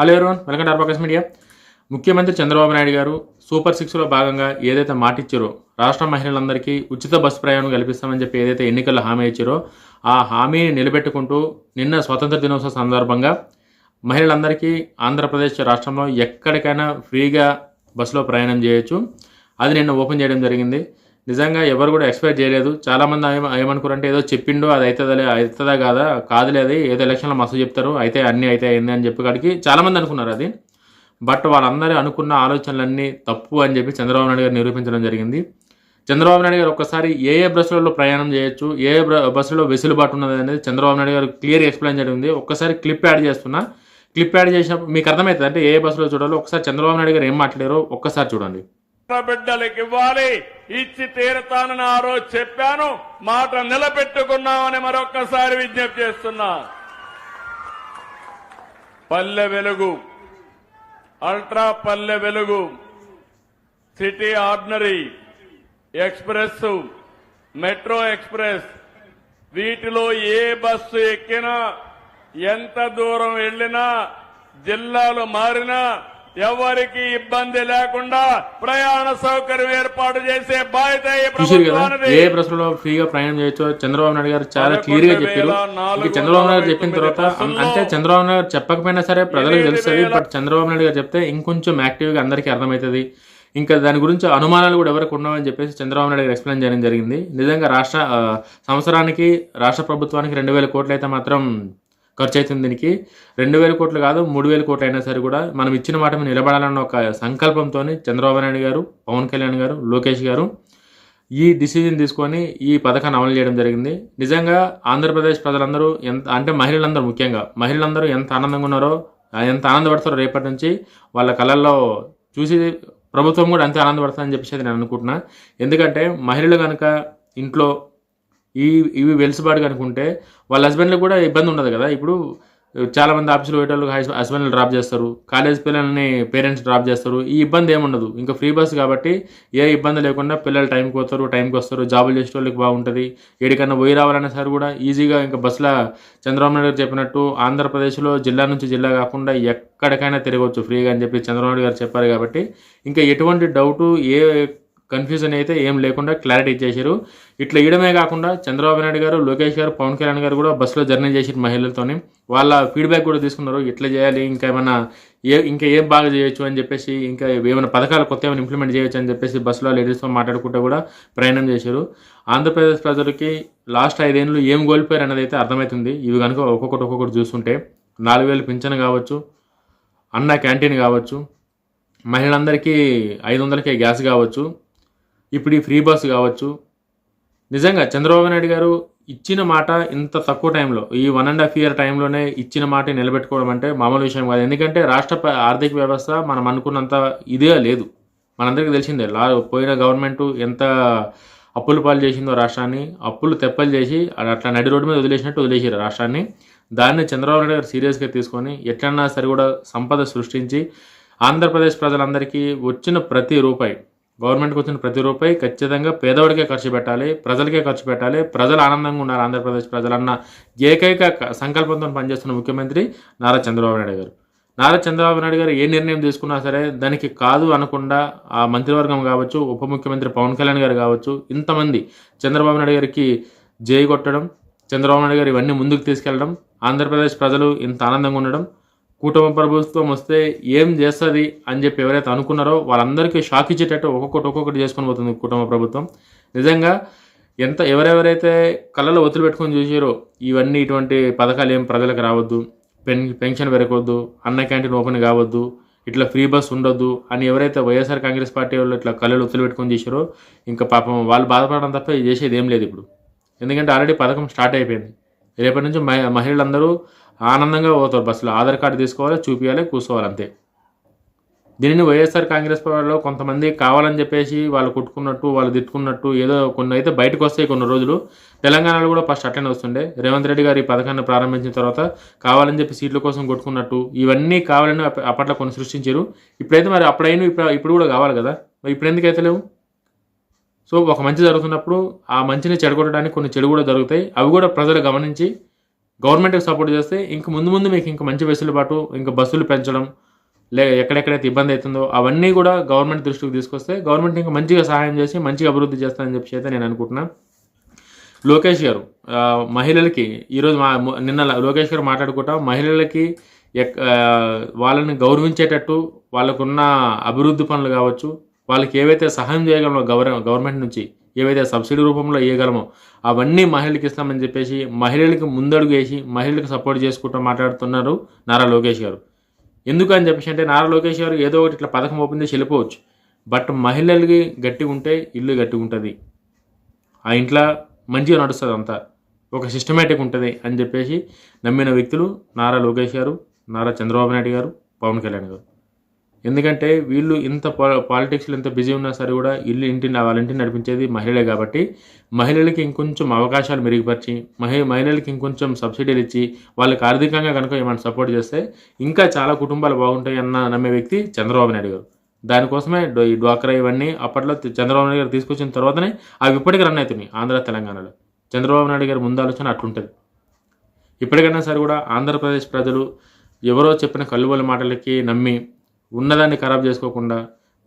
Hello everyone welcome to అర్బకస్ media. ముఖ్యమంత్రి చంద్రబాబు నాయుడు గారు సూపర్ సిక్స్లో భాగంగా ఏదైతే మాటిచ్చారో రాష్ట్ర మహిళలందరికీ ఉచిత బస్సు ప్రయాణం కల్పిస్తామని చెప్పి ఏదైతే ఎన్నికల్లో హామీ ఇచ్చారో ఆ హామీని నిలబెట్టుకుంటూ నిన్న స్వతంత్ర దినోత్సవ సందర్భంగా మహిళలందరికీ ఆంధ్రప్రదేశ్ రాష్ట్రంలో ఎక్కడికైనా ఫ్రీగా బస్సులో ప్రయాణం చేయొచ్చు. అది నిన్న ఓపెన్ చేయడం జరిగింది. నిజంగా ఎవరు కూడా ఎక్స్పెక్ట్ చేయలేదు. చాలామంది ఏమ ఏమనుకున్నారంటే ఏదో చెప్పిండు అది అవుతుందా అవుతుందా కాదా? కాదులే అది ఏదో ఎలక్షన్లో మస్తు చెప్తారు అయితే అన్నీ అయితే అయింది అని చెప్పి కాడికి చాలామంది అనుకున్నారు అది. బట్ వాళ్ళందరూ అనుకున్న ఆలోచనలన్నీ తప్పు అని చెప్పి చంద్రబాబు నాయుడు గారు నిరూపించడం జరిగింది. చంద్రబాబు నాయుడు గారు ఒక్కసారి ఏ ఏ బస్సులలో ప్రయాణం చేయొచ్చు ఏ ఏ బస్సులో వెసులుబాటు ఉన్నది అనేది చంద్రబాబు నాయుడు గారు క్లియర్ ఎక్స్ప్లెయిన్ జరిగింది. ఒక్కసారి క్లిప్ యాడ్ చేస్తున్నా. క్లిప్ యాడ్ చేసినప్పుడు మీకు అర్థమవుతుంది? అంటే ఏ ఏ బస్సులో చూడాలో? ఒకసారి చంద్రబాబు నాయుడు గారు ఏం మాట్లాడారో ఒక్కసారి చూడండి. బిడ్డలకి ఇవ్వాలి ఇచ్చి తీరుతానని ఆ రోజు చెప్పాను. మాట నిలబెట్టుకున్నామని మరొక్కసారి విజ్ఞప్తి చేస్తున్నా. పల్లె Velugu. Ultra Palle Velugu. City ordinary express metro express. వీటిలో ఏ బస్సు ఎక్కినా ఎంత దూరం వెళ్ళినా జిల్లాలు మారినా ఎవరికి ఇబ్బంది లేకుండా ప్రయాణ సౌకర్యం ఏర్పాటు చేసే బాధ్యత చూసారు కదా? ఏ బస్సులో ఫ్రీగా ప్రయాణం చేయొచ్చో చంద్రబాబు నాయుడు గారు చాలా క్లియర్గా చెప్పారు. చంద్రబాబు నాయుడు చెప్పిన తర్వాత అంటే చంద్రబాబు నాయుడు చెప్పకపోయినా సరే ప్రజలకు తెలుస్తుంది బట్ చంద్రబాబు నాయుడు గారు చెప్తే ఇంకొంచెం యాక్టివ్గా అందరికీ అర్థమవుతుంది. ఇంకా దాని గురించి అనుమానాలు కూడా ఎవరికి ఉండవని చెప్పేసి చంద్రబాబు నాయుడు గారు ఎక్స్ప్లెయిన్ చేయడం జరిగింది. నిజంగా రాష్ట్ర సంవత్సరానికి రాష్ట్ర ప్రభుత్వానికి రెండు వేల కోట్లు అయితే మాత్రం ఖర్చు అవుతుంది దీనికి. రెండు వేల కోట్లు కాదు మూడు వేల కోట్లు అయినా సరే కూడా మనం ఇచ్చిన మాట మీద నిలబడాలన్న ఒక సంకల్పంతో చంద్రబాబు నాయుడు గారు పవన్ కళ్యాణ్ గారు లోకేష్ గారు ఈ డిసిజన్ తీసుకొని ఈ పథకాన్ని అమలు చేయడం జరిగింది. నిజంగా ఆంధ్రప్రదేశ్ ప్రజలందరూ ఎంత అంటే మహిళలందరూ ముఖ్యంగా మహిళలందరూ ఎంత ఆనందంగా ఉన్నారో ఎంత ఆనందపడతారో రేపటి నుంచి వాళ్ళ కళల్లో చూసి ప్రభుత్వం కూడా అంతే ఆనందపడుతుందని చెప్పేసి నేను అనుకుంటున్నా. ఎందుకంటే మహిళలు కనుక ఇంట్లో ఈ ఇవి వెలుసుబాటు కనుకుంటే వాళ్ళ హస్బెండ్లకు కూడా ఇబ్బంది ఉండదు కదా. ఇప్పుడు చాలామంది ఆఫీసులు పోయేటోళ్ళు హస్బెండ్లు డ్రాప్ చేస్తారు కాలేజ్ పిల్లల్ని పేరెంట్స్ డ్రాప్ చేస్తారు ఈ ఇబ్బంది ఏముండదు. ఇంకా ఫ్రీ బస్ కాబట్టి ఏ ఇబ్బంది లేకుండా పిల్లలు టైంకి పోతారు టైంకి వస్తారు జాబులు చేసే వాళ్ళకి బాగుంటుంది. ఎక్కడికన్నా పోయి రావాలన్నా సరే కూడా ఈజీగా ఇంకా బస్సులో చంద్రబాబు నాయుడు గారు చెప్పినట్టు ఆంధ్రప్రదేశ్లో జిల్లా నుంచి జిల్లా కాకుండా ఎక్కడికైనా తిరగవచ్చు ఫ్రీగా అని చెప్పి చంద్రబాబు నాయుడు గారు చెప్పారు కాబట్టి ఇంకా ఎటువంటి డౌటు ఏ కన్ఫ్యూజన్ అయితే ఏం లేకుండా క్లారిటీ ఇచ్చేసారు ఇట్లా ఇయడమే కాకుండా చంద్రబాబు నాయుడు గారు లోకేష్ గారు పవన్ కళ్యాణ్ గారు కూడా బస్సులో జర్నీ చేసిన మహిళలతోని. వాళ్ళ ఫీడ్బ్యాక్ కూడా తీసుకున్నారు. ఇట్లా చేయాలి ఇంకా ఏమైనా ఏ ఇంకా ఏం బాగా చేయొచ్చు అని చెప్పేసి ఇంకా ఏమైనా పథకాలు కొత్త ఏమైనా ఇంప్లిమెంట్ చేయొచ్చు అని చెప్పేసి బస్సులో లేడీస్తో మాట్లాడుకుంటూ కూడా ప్రయాణం చేశారు. ఆంధ్రప్రదేశ్ ప్రజలకి లాస్ట్ ఐదేళ్ళు ఏం కోల్పోయారు అనేది అయితే అర్థమవుతుంది ఇవి కనుక ఒక్కొక్కటి ఒక్కొక్కటి చూస్తుంటే నాలుగు వేలు పింఛన్ కావచ్చు అన్న క్యాంటీన్ కావచ్చు మహిళలందరికీ ఐదు వందలకే గ్యాస్ కావచ్చు ఇప్పుడు ఈ ఫ్రీ బస్ కావచ్చు. నిజంగా చంద్రబాబు నాయుడు గారు ఇచ్చిన మాట ఇంత తక్కువ టైంలో ఈ వన్ అండ్ హాఫ్ ఇయర్ టైంలోనే ఇచ్చిన మాట నిలబెట్టుకోవడం అంటే మామూలు విషయం కాదు. ఎందుకంటే రాష్ట్ర ఆర్థిక వ్యవస్థ మనం అనుకున్నంత ఇదే లేదు. మనందరికీ తెలిసిందే లా పోయిన గవర్నమెంట్ ఎంత అప్పులు పాలు చేసిందో రాష్ట్రాన్ని అప్పులు తెప్పలు చేసి అట్లా నడి రోడ్డు మీద వదిలేసినట్టు వదిలేసారు రాష్ట్రాన్ని. దాన్ని చంద్రబాబు నాయుడు గారు సీరియస్గా తీసుకొని ఎట్లన్నా సరే కూడా సంపద సృష్టించి ఆంధ్రప్రదేశ్ ప్రజలందరికీ వచ్చిన ప్రతి రూపాయి గవర్నమెంట్కి వచ్చిన ప్రతి రూపాయి ఖచ్చితంగా పేదవాడికే ఖర్చు పెట్టాలి ప్రజలకే ఖర్చు పెట్టాలి ప్రజలు ఆనందంగా ఉండాలి ఆంధ్రప్రదేశ్ ప్రజలన్న ఏకైక సంకల్పంతో పనిచేస్తున్న ముఖ్యమంత్రి నారా చంద్రబాబు నాయుడు గారు. నారా చంద్రబాబు నాయుడు గారు ఏ నిర్ణయం తీసుకున్నా సరే దానికి కాదు అనకుండా ఆ మంత్రివర్గం కావచ్చు ఉప ముఖ్యమంత్రి పవన్ కళ్యాణ్ గారు కావచ్చు ఇంతమంది చంద్రబాబు నాయుడు గారికి జై కొట్టడం చంద్రబాబు నాయుడు గారు ఇవన్నీ ముందుకు తీసుకెళ్ళడం ఆంధ్రప్రదేశ్ ప్రజలు ఇంత ఆనందంగా ఉండడం కూటమి ప్రభుత్వం వస్తే ఏం చేస్తుంది అని చెప్పి ఎవరైతే అనుకున్నారో వాళ్ళందరికీ షాక్ ఇచ్చేటట్టు ఒక్కొక్కటి ఒక్కొక్కటి చేసుకొని పోతుంది కుటుంబ ప్రభుత్వం. నిజంగా ఎంత ఎవరెవరైతే కళ్ళలో ఒత్తిడి పెట్టుకొని చూసారో ఇవన్నీ ఇటువంటి పథకాలు ఏం ప్రజలకు రావద్దు పెన్ పెన్షన్ పెరగవద్దు అన్న క్యాంటీన్ ఓపెన్ కావద్దు ఇట్లా ఫ్రీ బస్ ఉండొద్దు అని ఎవరైతే వైఎస్ఆర్ కాంగ్రెస్ పార్టీ వాళ్ళు ఇట్లా కళ్ళలో ఒత్తిడి పెట్టుకొని చేశారో ఇంకా పాపం వాళ్ళు బాధపడడం తప్ప చేసేది ఏం లేదు ఇప్పుడు. ఎందుకంటే ఆల్రెడీ పథకం స్టార్ట్ అయిపోయింది. రేపటి నుంచి మహి మహిళలందరూ ఆనందంగా పోతారు. బస్సులో ఆధార్ కార్డు తీసుకోవాలి చూపించాలి కూర్చోవాలి అంతే. దీనిని వైఎస్ఆర్ కాంగ్రెస్ పార్టీలో కొంతమంది కావాలని చెప్పేసి వాళ్ళు కొట్టుకున్నట్టు వాళ్ళు తిట్టుకున్నట్టు ఏదో కొన్ని అయితే బయటకు వస్తాయి కొన్ని రోజులు. తెలంగాణలో కూడా ఫస్ట్ అట్లనే వస్తుండే. రేవంత్ రెడ్డి గారు ఈ పథకాన్ని ప్రారంభించిన తర్వాత కావాలని చెప్పి సీట్ల కోసం కొట్టుకున్నట్టు ఇవన్నీ కావాలని అప్ప- అప్పట్లో కొన్ని సృష్టించారు. ఇప్పుడైతే మరి అప్పుడైనా ఇప్పుడు ఇప్పుడు కూడా కావాలి కదా? మరి ఇప్పుడు ఎందుకు అయితే లేవు సో ఒక మంచి జరుగుతున్నప్పుడు ఆ మంచిని చెడగొట్టడానికి కొన్ని చెడు కూడా జరుగుతాయి. అవి కూడా ప్రజలు గమనించి గవర్నమెంట్కి సపోర్ట్ చేస్తే ఇంక ముందు ముందు మీకు ఇంక మంచి వెసులుబాటు ఇంకా బస్సులు పెంచడం లే ఎక్కడెక్కడైతే ఇబ్బంది అవుతుందో అవన్నీ కూడా గవర్నమెంట్ దృష్టికి తీసుకొస్తే గవర్నమెంట్ ఇంకా మంచిగా సహాయం చేసి మంచిగా అభివృద్ధి చేస్తానని చెప్పి అయితే నేను అనుకుంటున్నాను లోకేష్ గారు మహిళలకి ఈరోజు మా నిన్న లోకేష్ గారు మాట్లాడుకుంటా మహిళలకి ఎక్- వాళ్ళని గౌరవించేటట్టు వాళ్ళకున్న అభివృద్ధి పనులు కావచ్చు వాళ్ళకి ఏవైతే సహాయం చేయగలమో గవర్ గవర్నమెంట్ నుంచి ఏవైతే సబ్సిడీ రూపంలో ఇవ్వగలమో అవన్నీ మహిళలకు ఇస్తామని చెప్పేసి మహిళలకు ముందడుగు వేసి మహిళలకు సపోర్ట్ చేసుకుంటూ మాట్లాడుతున్నారు నారా లోకేష్ గారు. ఎందుకు అని చెప్పేసి అంటే నారా లోకేష్ గారు ఏదో ఒకటి ఇట్లా పథకం ఓపెన్ చేసి వెళ్ళిపోవచ్చు బట్ మహిళలకి గట్టిగా ఉంటే ఇల్లు గట్టిగా ఉంటుంది. ఆ ఇంట్లో మంచిగా నడుస్తుంది అంతా. ఒక సిస్టమేటిక్ ఉంటుంది అని చెప్పేసి నమ్మిన వ్యక్తులు నారా లోకేష్ గారు నారా చంద్రబాబు నాయుడు గారు పవన్ కళ్యాణ్ గారు. ఎందుకంటే వీళ్ళు ఇంత పాలిటిక్స్లో ఇంత బిజీ ఉన్నా సరే కూడా ఇల్లు ఇంటిని వాళ్ళ ఇంటిని నడిపించేది మహిళలే కాబట్టి మహిళలకి ఇంకొంచెం అవకాశాలు మెరుగుపరిచి మహి మహిళలకి ఇంకొంచెం సబ్సిడీలు ఇచ్చి వాళ్ళకి ఆర్థికంగా కనుక ఏమైనా సపోర్ట్ చేస్తే ఇంకా చాలా కుటుంబాలు బాగుంటాయి అన్న నమ్మే వ్యక్తి చంద్రబాబు నాయుడు గారు. దానికోసమే డో- ఈ డ్వాక్రా ఇవన్నీ అప్పట్లో చంద్రబాబు నాయుడు గారు తీసుకొచ్చిన తర్వాతనే అవి ఇప్పటికీ రన్ అవుతున్నాయి ఆంధ్ర తెలంగాణలో. చంద్రబాబు నాయుడు గారి ముందు ఆలోచన అట్లుంటుంది. ఇప్పటికైనా సరే కూడా ఆంధ్రప్రదేశ్ ప్రజలు ఎవరో చెప్పిన కల్లుబోలు మాటలకి నమ్మి ఉన్నదాన్ని ఖరాబ్ చేసుకోకుండా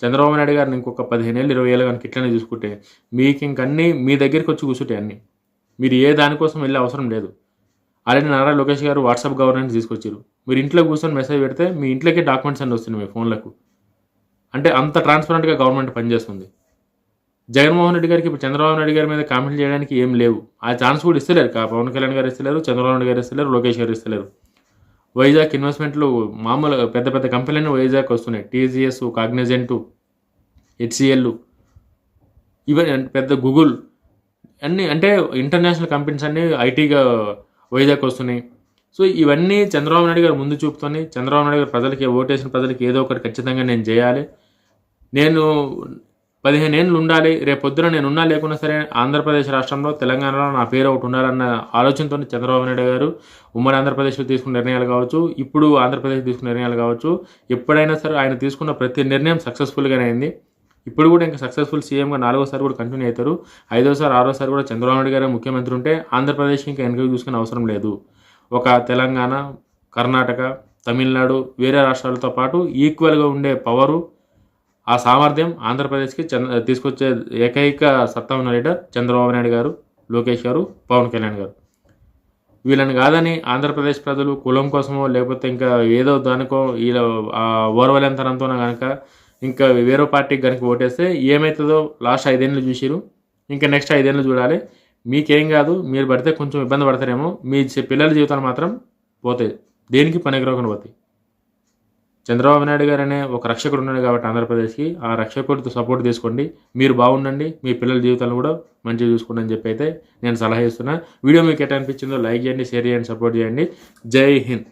చంద్రబాబు నాయుడు గారిని ఇంకొక పదిహేను ఏళ్ళు ఇరవై ఏళ్ళు కనుక ఇట్లనే చూసుకుంటే మీకు ఇంకన్నీ మీ దగ్గరికి వచ్చి కూర్చుంటాయి అన్నీ. మీరు ఏ దానికోసం వెళ్ళే అవసరం లేదు. ఆల్రెడీ నారా లోకేష్ గారు వాట్సాప్ గవర్నెన్స్ తీసుకొచ్చారు మీరు ఇంట్లో కూర్చొని మెసేజ్ పెడితే మీ ఇంట్లోకే డాక్యుమెంట్స్ అన్నీ వస్తున్నాయి మీ ఫోన్లకు. అంటే అంత ట్రాన్స్పరెంట్గా గవర్నమెంట్ పనిచేస్తుంది. జగన్మోహన్ రెడ్డి గారికి ఇప్పుడు చంద్రబాబు నాయుడు గారి మీద కామెంట్ చేయడానికి ఏం లేవు. ఆ ఛాన్స్ కూడా ఇస్తలేరు. కా పవన్ కళ్యాణ్ గారు ఇస్తలేరు చంద్రబాబు నాయుడు గారు ఇస్తలేరు లోకేష్ గారు ఇస్తలేరు. వైజాగ్ ఇన్వెస్ట్మెంట్లు మామూలు పెద్ద పెద్ద కంపెనీలన్నీ వైజాగ్ వస్తున్నాయి. టీజీఎస్ కాగ్నిజెంటు హెచ్సిఎల్ ఇవన్నీ పెద్ద గూగుల్ అన్నీ అంటే ఇంటర్నేషనల్ కంపెనీస్ అన్నీ ఐటీగా వైజాగ్ వస్తున్నాయి. సో ఇవన్నీ చంద్రబాబు నాయుడు గారు ముందు చూపుతోని చంద్రబాబు నాయుడు గారు ప్రజలకి ఓటేసిన ప్రజలకి ఏదో ఒకటి ఖచ్చితంగా నేను చేయాలి. నేను పదిహేను ఏళ్ళు ఉండాలి రేపు పొద్దున నేను ఉన్నా లేకున్నా సరే ఆంధ్రప్రదేశ్ రాష్ట్రంలో తెలంగాణలో నా పేరు ఒకటి ఉండాలన్న ఆలోచనతో చంద్రబాబు నాయుడు గారు ఉమ్మడి ఆంధ్రప్రదేశ్లో తీసుకున్న నిర్ణయాలు కావచ్చు ఇప్పుడు ఆంధ్రప్రదేశ్ తీసుకున్న నిర్ణయాలు కావచ్చు ఎప్పుడైనా సరే ఆయన తీసుకున్న ప్రతి నిర్ణయం సక్సెస్ఫుల్గానే అయింది. ఇప్పుడు కూడా ఇంకా సక్సెస్ఫుల్ సీఎంగా నాలుగోసారి కూడా కంటిన్యూ అవుతారు. ఐదోసారి ఆరోసారి కూడా చంద్రబాబు నాయుడు గారు ముఖ్యమంత్రి ఉంటే ఆంధ్రప్రదేశ్ ఇంకా వెనక్కి చూసుకునే అవసరం లేదు. ఒక తెలంగాణ కర్ణాటక తమిళనాడు వేరే రాష్ట్రాలతో పాటు ఈక్వల్గా ఉండే పవరు ఆ సామర్థ్యం ఆంధ్రప్రదేశ్కి చంద్ర తీసుకొచ్చే ఏకైక సత్తా ఉన్న లీడర్ చంద్రబాబు నాయుడు గారు లోకేష్ గారు పవన్ కళ్యాణ్ గారు. వీళ్ళని కాదని ఆంధ్రప్రదేశ్ ప్రజలు కులం కోసమో లేకపోతే ఇంకా ఏదో దానికో వీళ్ళ ఓర్వలంతనంతో కనుక ఇంకా వేరే పార్టీకి కనుక ఓటేస్తే ఏమవుతుందో లాస్ట్ ఐదేళ్ళు చూసిరు. ఇంకా నెక్స్ట్ ఐదేళ్ళు చూడాలి. మీకేం కాదు మీరు పడితే కొంచెం ఇబ్బంది పడతారేమో మీ పిల్లల జీవితాలు మాత్రం పోతాయి. దేనికి పనికిరాకుండా పోతాయి. చంద్రబాబు నాయుడు గారు అనే ఒక రక్షకుడు ఉన్నాడు కాబట్టి ఆంధ్రప్రదేశ్కి. ఆ రక్షకుడితో సపోర్ట్ తీసుకోండి. మీరు బాగుండండి. మీ పిల్లల జీవితాలు కూడా మంచిగా చూసుకోండి అని చెప్పి అయితే నేను సలహా ఇస్తున్నా. వీడియో మీకు ఎట్లా అనిపించిందో లైక్ చేయండి షేర్ చేయండి సపోర్ట్ చేయండి. జై హింద్.